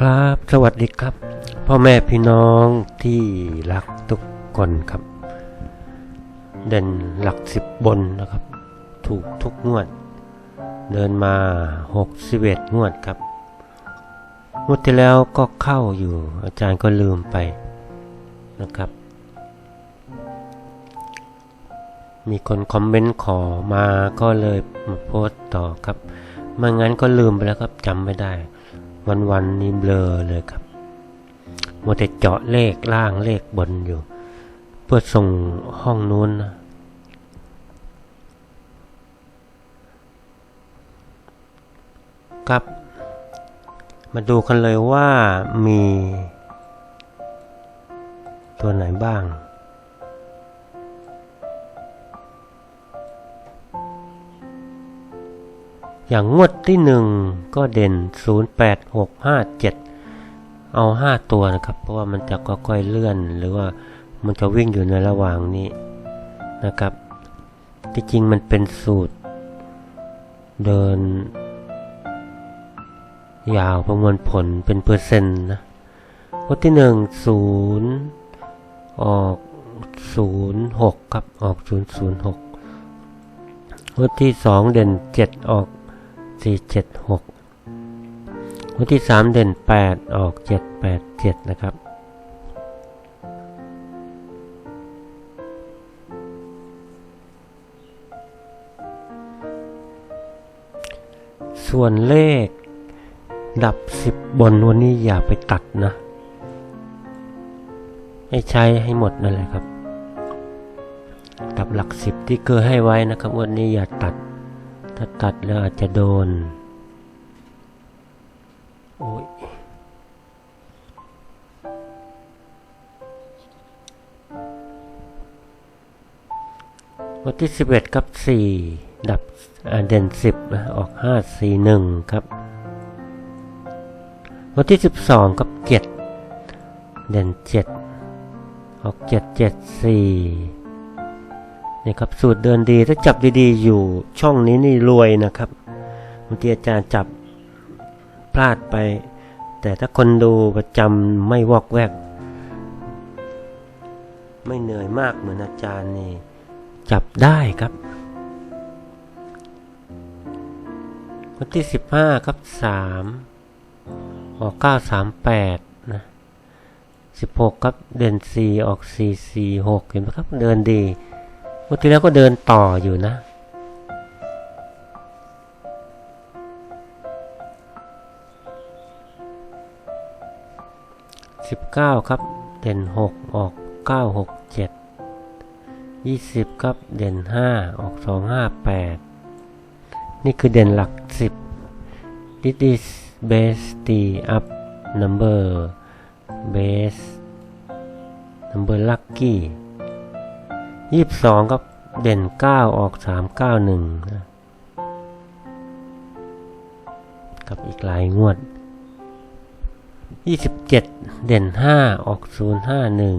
ครับ สวัสดีครับ พ่อแม่พี่น้องที่รักทุกคนครับ เด่นหลักสิบบนนะครับ ถูกทุกงวด เดินมาหกสิบเอ็ดงวดครับ งวดที่แล้วก็เข้าอยู่ อาจารย์ก็ลืมไปนะครับ มีคนคอมเมนต์ขอมาก็เลยมาโพสต์ต่อครับไม่งั้นก็ลืมไปแล้วครับจำไม่ได้ วันวันๆนี้เบลอเลยครับมัวแต่เจาะเลขล่างเลขบนอยู่ เพื่อส่งห้องนู้นนะครับ มาดูกันเลยว่ามีตัวไหนบ้าง อย่างงวดที่หนึ่งก็เด่น 0 8 6 5 7 เอา 5 ตัวนะครับ เพราะว่ามันจะค่อยๆเลื่อน หรือว่ามันจะวิ่งอยู่ในระหว่างนี้นะครับ ที่จริงมันเป็นสูตร เดิน ยาวประมวลผลเป็นเปอร์เซ็นต์นะงวดที่หนึ่งศูนย์ออกศูนย์หกครับ ออกศูนย์ศูนย์หกงวดที่สองเด่นเจ็ดออก สี่เจ็ดหกงวดที่สามเด่นแปดออกเจ็ดแปดเจ็ดนะครับ ส่วนเลขดับสิบบนวันนี้อย่าไปตัดนะ ให้ใช้ให้หมดนั่นแหละครับ ดับหลักสิบที่เคยให้ไว้นะครับ วันนี้อย่าตัด ถ้าตัดแล้วอาจจะโดน โอ้ยวันที่สิบเอ็ดกับสี่ดับเด่นสิบนะออกห้าสี่หนึ่งครับ วันที่สิบสองกับเจ็ดเด่นเจ็ดออกเจ็ดเจ็ดสี่ นี่ครับสูตรเดินดีถ้าจับดีๆ อยู่ช่องนี้นี่รวยนะครับบางทีอาจารย์จับพลาดไป แต่ถ้าคนดูประจำไม่วอกแวก ไม่เหนื่อยมากเหมือนอาจารย์นี่ จับได้ครับ วันที่สิบห้าครับสามออกเก้าสามแปดนะสิบหกครับเดินสี่ออกสี่สี่หกเห็นไหมครับ เดินดี วันที่แล้วก็เดินต่ออยู่นะ สิบเก้าครับ เด่นหกออกเก้าหกเจ็ดยี่สิบครับ เด่นห้าออกสองห้าแปดนี่คือเด่นหลักสิบ This is base T up number base number lucky ยี่สิบสองครับเด่นเก้าออกสามเก้าหนึ่งนะกับอีกหลายงวดยี่สิบเจ็ดเด่นห้าออกศูนย์ห้าหนึ่ง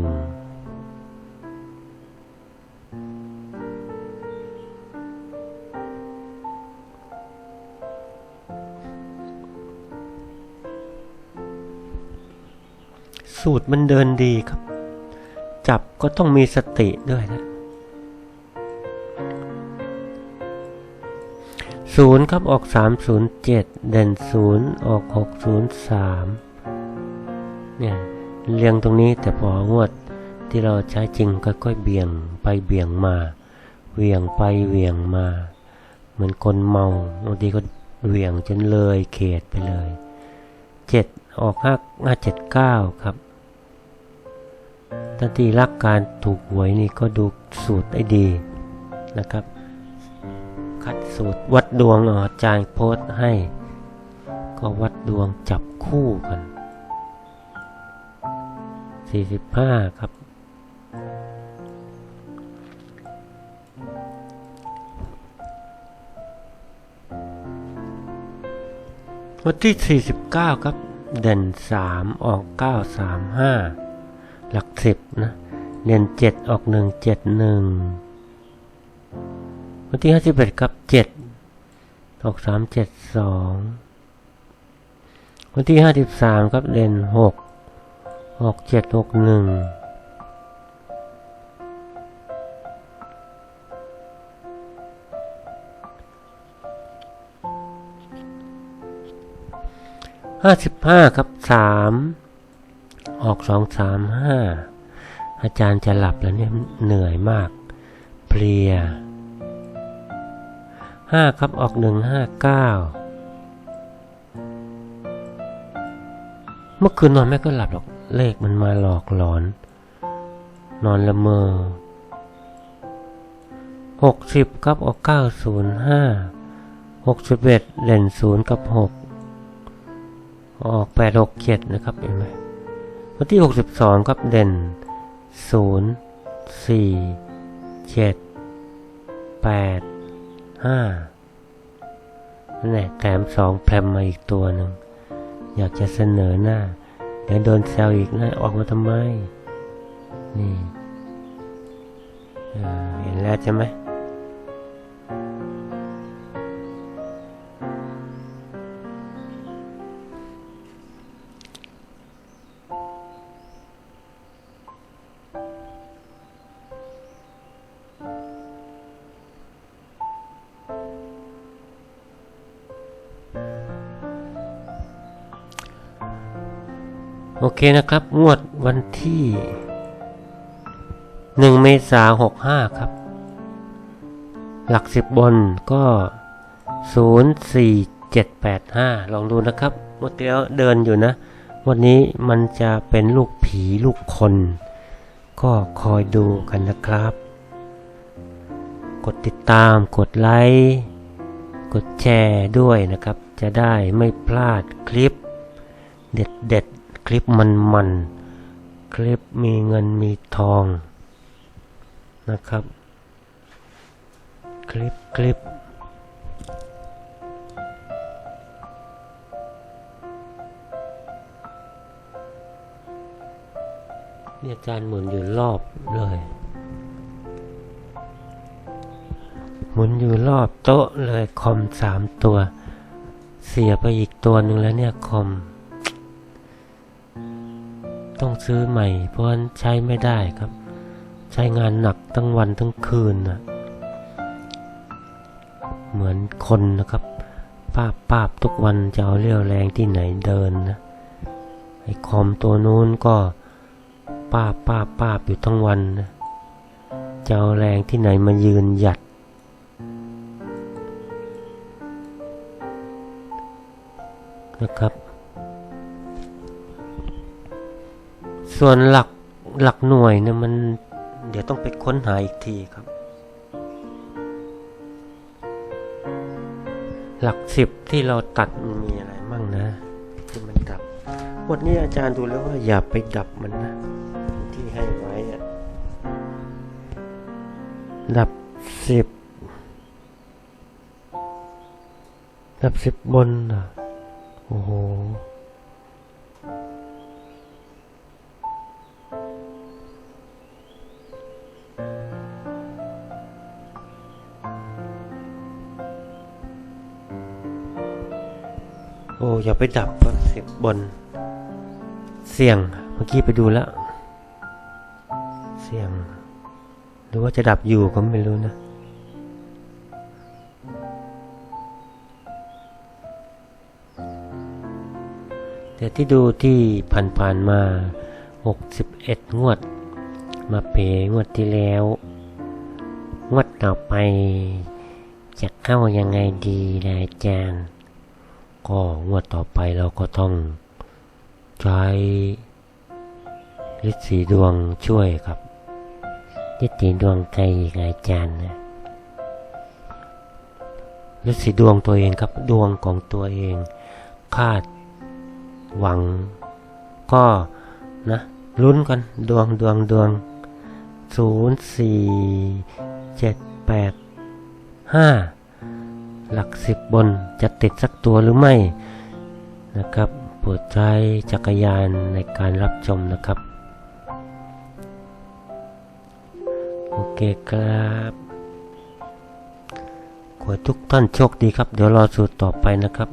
สูตรมันเดินดีครับ จับก็ต้องมีสติด้วยนะ ศูนย์ครับออกสามศูนย์เจ็ดเด่นศูนย์ออกหกศูนย์สามเนี่ยเรียงตรงนี้แต่พองวดที่เราใช้จริงค่อยๆเบี่ยงไปเบี่ยงมาเวี่ยงไปเวี่ยงมา เหมือนคนเมาบางทีก็เวี่ยงจนเลยเขตไปเลยเจ็ดออกห้าห้าเจ็ดเก้าครับทันทีรักการถูกหวยนี่ก็ดูสูตรได้ดีนะครับ คัดสูตรวัดดวงอาจารย์โพสให้ ก็วัดดวงจับคู่กัน 45 ครับ วันที่ 49 ครับ เด่น 3 ออก 935 หลัก 10 นะ เด่น 7 ออก 171 วันที่51ครับ7ออก372วันที่ห้าสิบสามครับเด่นหกหกเจ็ดหกหนึ่งห้าสิบห้าครับสามออกสองสามห้าอาจารย์จะหลับแล้วเนี่ยเหนื่อยมากเพลีย ห้าครับออกหนึ่งห้าเก้าเมื่อคืนนอนไม่ก็หลับหรอกเลขมันมาหลอกหลอน นอนละเมอหกสิบครับออกเก้าศูนย์ห้าหกสิบเอ็ดเด่นศูนย์กับหกออกแปดหกเจ็ดนะครับเห็นไหมวันที่หกสิบสองครับเด่นศูนย์สี่เจ็ดแปด ห้านั่นแหละแถมสองแพรมมาอีกตัวหนึ่ง อยากจะเสนอหน้า เดี๋ยวโดนแซวอีกนะออกมาทำไม นี่เห็นแล้วใช่ไหม โอเคนะครับ งวดวันที่หนึ่งเมษาหกห้าครับ หลักสิบบนก็ศูนย์สี่เจ็ดแปดห้าลองดูนะครับงวดเดียวเดินอยู่นะ วันนี้มันจะเป็นลูกผีลูกคน ก็คอยดูกันนะครับ กดติดตามกดไลค์กดแชร์ด้วยนะครับ จะได้ไม่พลาดคลิป เด็ดเด็ดๆ คลิปมันมันคลิปมีเงินมีทองนะครับ คลิปคลิปเนี่ยอาจารย์หมุนอยู่รอบเลยหมุนอยู่รอบโต๊ะเลยคอมสามตัว เสียไปอีกตัวหนึ่งแล้วเนี่ยคอม ต้องซื้อใหม่ เพราะใช้ไม่ได้ครับ ใช้งานหนักทั้งวันทั้งคืนนะเหมือนคนนะครับป้าบป้าบทุกวันจะเอาเรี่ยวแรงที่ไหนเดินนะไอ้คอมตัวนู้นก็ป้าบป้าบป้าบอยู่ทั้งวันนะจะเอาแรงที่ไหนมายืนหยัด นะครับ ส่วนหลักหลักหน่วยเนี่ยมันเดี๋ยวต้องไปค้นหาอีกทีครับ หลักสิบที่เราตัดมันมีอะไรมั่งนะที่มันดับวันนี้อาจารย์ดูแล้วว่าอย่าไปดับมันนะ ที่ให้ไว้อะดับสิบดับสิบบนอะโอ้โห อย่าไปดับก็เสียบบน เสี่ยงเมื่อกี้ไปดูแล้วเสี่ยง หรือว่าจะดับอยู่ก็ไม่รู้นะแต่ที่ดูที่ผ่านๆมา 61 งวด มาเปงวดที่แล้ว งวดต่อไปจะเข้ายังไงดีนะอาจารย์ ก็งวดต่อไปเราก็ต้องใช้ฤทธิ์สีดวงช่วยครับฤทธิ์สีดวงใจอีกอาจารย์นะฤทธิ์สีดวงตัวเองครับดวงของตัวเองคาดหวัง ก็นะลุ้นกันดวงดวงดวงศูนย์สี่เจ็ดแปดห้า หลักสิบบนจะติดสักตัวหรือไม่นะครับโปรดใช้จักรยานในการรับชมนะครับ โอเคครับขอทุกท่านโชคดีครับ เดี๋ยวรอสูตรต่อไปนะครับ